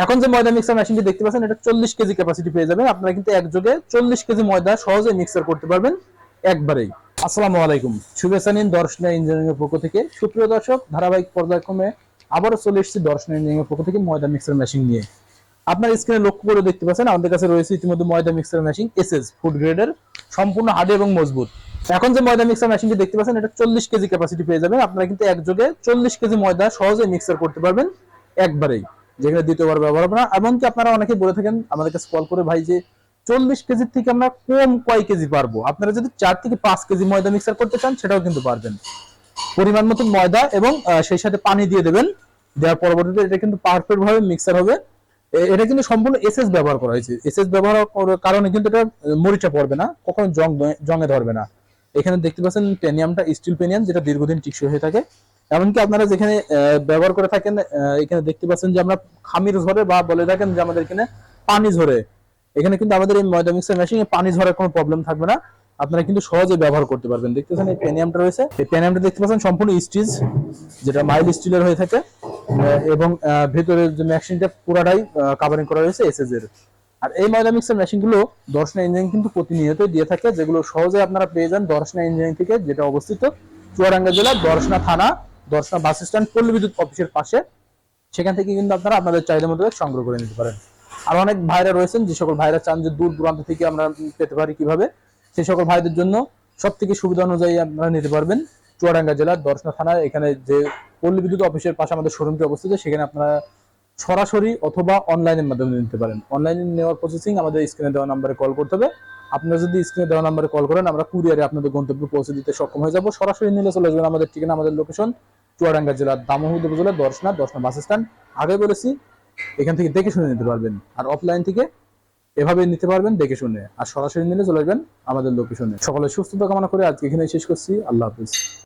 এখন যে ময়দা মিক্সার মেশিনটি দেখতে পাচ্ছেন, এটা চল্লিশ কেজি ক্যাপাসিটি পেয়ে যাবেন। আপনারা কিন্তু একযোগে চল্লিশ কেজি ময়দা সহজে মিক্সার করতে পারবেন একবারেই। আসসালামু আলাইকুম। শুভেচ্ছা নিন দর্শনা ইঞ্জিনিয়ারিং এর পক্ষ থেকে। সুপ্রিয় দর্শক, ধারাবাহিক পর্যায়ক্রমে আবারও চলে এসেছি দর্শনা ইঞ্জিনিয়ারিং এর পক্ষ থেকে ময়দা মিক্সার মেশিন নিয়ে। আপনার স্ক্রিনে লক্ষ্য করে দেখতে পাচ্ছেন, আমাদের কাছে রয়েছে ইতিমধ্যে ময়দা মিক্সার মেশিন এসএস ফুড গ্রেডের সম্পূর্ণ হার্ড এবং মজবুত। এখন যে ময়দা মিক্সার মেশিনটি দেখতে পাচ্ছেন, এটা চল্লিশ কেজি ক্যাপাসিটি পেয়ে যাবেন। আপনারা কিন্তু একযোগে চল্লিশ কেজি ময়দা সহজে মিক্সার করতে পারবেন একবারেই। যেখানে দ্বিতীয়বার ব্যবহার হবে না। এমনকি আপনারা অনেকে বলে থাকেন, আমাদের কাছে কল করে, ভাই, যে চল্লিশ কেজির থেকে আমরা কম কয় কেজি পারব? আপনারা যদি চার থেকে পাঁচ কেজি ময়দা মিক্সার করতে চান, সেটাও কিন্তু পারবেন। পরিমাণ মতো ময়দা এবং সেই সাথে পানি দিয়ে দেবেন। দেওয়ার পরবর্তীতে এটা কিন্তু পারফেক্ট ভাবে মিক্সার হবে এটা কিন্তু সম্পূর্ণ এসএস ব্যবহার করা হয়েছে। এসএস ব্যবহার করার কারণে কিন্তু এটা মরিচা পড়বে না, কখনো জং জঙে ধরবে না। এখানে দেখতে পাচ্ছেন পেনিয়ামটা স্টিল পেনিয়াম যেটা দীর্ঘদিন টিকসই হয়ে থাকে। এমনকি আপনারা যেখানে ব্যবহার করে থাকেন এখানে দেখতে পাচ্ছেন যে আমরা খামির ঝরে বা বলে থাকেন যে আমাদের এখানে পানি ঝরে। এখানে কিন্তু আমাদের এই ময়দা মিক্সার মেশিনে পানি ঝরার কোনো প্রবলেম থাকবে না। আপনারা কিন্তু সহজে ব্যবহার করতে পারবেন। দেখতেছেন এই পেনিয়ামটা রয়েছে। এই পেনিয়ামটা দেখতে পাচ্ছেন সম্পূর্ণ স্টিচ, যেটা মাইল স্টিলের হয়ে থাকে। এবং ভেতরের যে মেশিনটা পুরাটাই কাভারিং করা রয়েছে এসএস এর। আর এই ময়দা মিক্সার মেশিনগুলো দর্শনা ইঞ্জিনিয়ারিং কিন্তু প্রতিনিয়তই দিয়ে থাকে, যেগুলো সহজে আপনারা পেয়ে যান দর্শনা ইঞ্জিনিয়ারিং থেকে, যেটা অবস্থিত চুয়াডাঙ্গা জেলার দর্শনা থানা। দর্শনা বাস স্ট্যান্ড পল্লী বিদ্যুৎ অফিসের পাশে। সেখান থেকে কিন্তু আপনারা আপনাদের চাহিদা মতো সংগ্রহ করে নিতে পারেন। আর অনেক ভাইরা রয়েছেন, যে সকল ভাইরা চান যে দূর দূরান্ত থেকে আমরা পেতে পারি কীভাবে, সেই সকল ভাইদের জন্য সব থেকে সুবিধা অনুযায়ী আপনারা নিতে পারবেন। চুয়াডাঙ্গা জেলার দর্শনা থানা এখানে যে পল্লী বিদ্যুৎ অফিসের পাশে আমাদের শোরুমটি অবস্থিত, সেখানে আপনারা সরাসরি অথবা অনলাইনের মাধ্যমে নিতে পারেন। অনলাইনে নেওয়ার প্রসেসিং আমাদের স্ক্রিনে দেওয়া নাম্বারে কল করতে হবে। আপনারা যদি স্ক্রিনে দেওয়া নাম্বারে কল করেন, আমরা কুরিয়ারে আপনাদের গন্তব্যে পৌঁছে দিতে সক্ষম হয়ে যাব। সরাসরি নিলে চলে যাবেন আমাদের ঠিকানা, আমাদের লোকেশন চুয়াডাঙ্গা জেলার দামোহদ উপজেলা দর্শনা দর্শনা বাস স্ট্যান্ড আগে বলেছি, এখান থেকে দেখে শুনে নিতে পারবেন। আর অফলাইন থেকে এভাবে নিতে পারবেন দেখে শুনে। আর সরাসরি নিলে চলে যাবেন আমাদের লোকেশনে সকলে সুস্থতা কামনা করে আজকে এখানে শেষ করছি। আল্লাহ হাফিজ।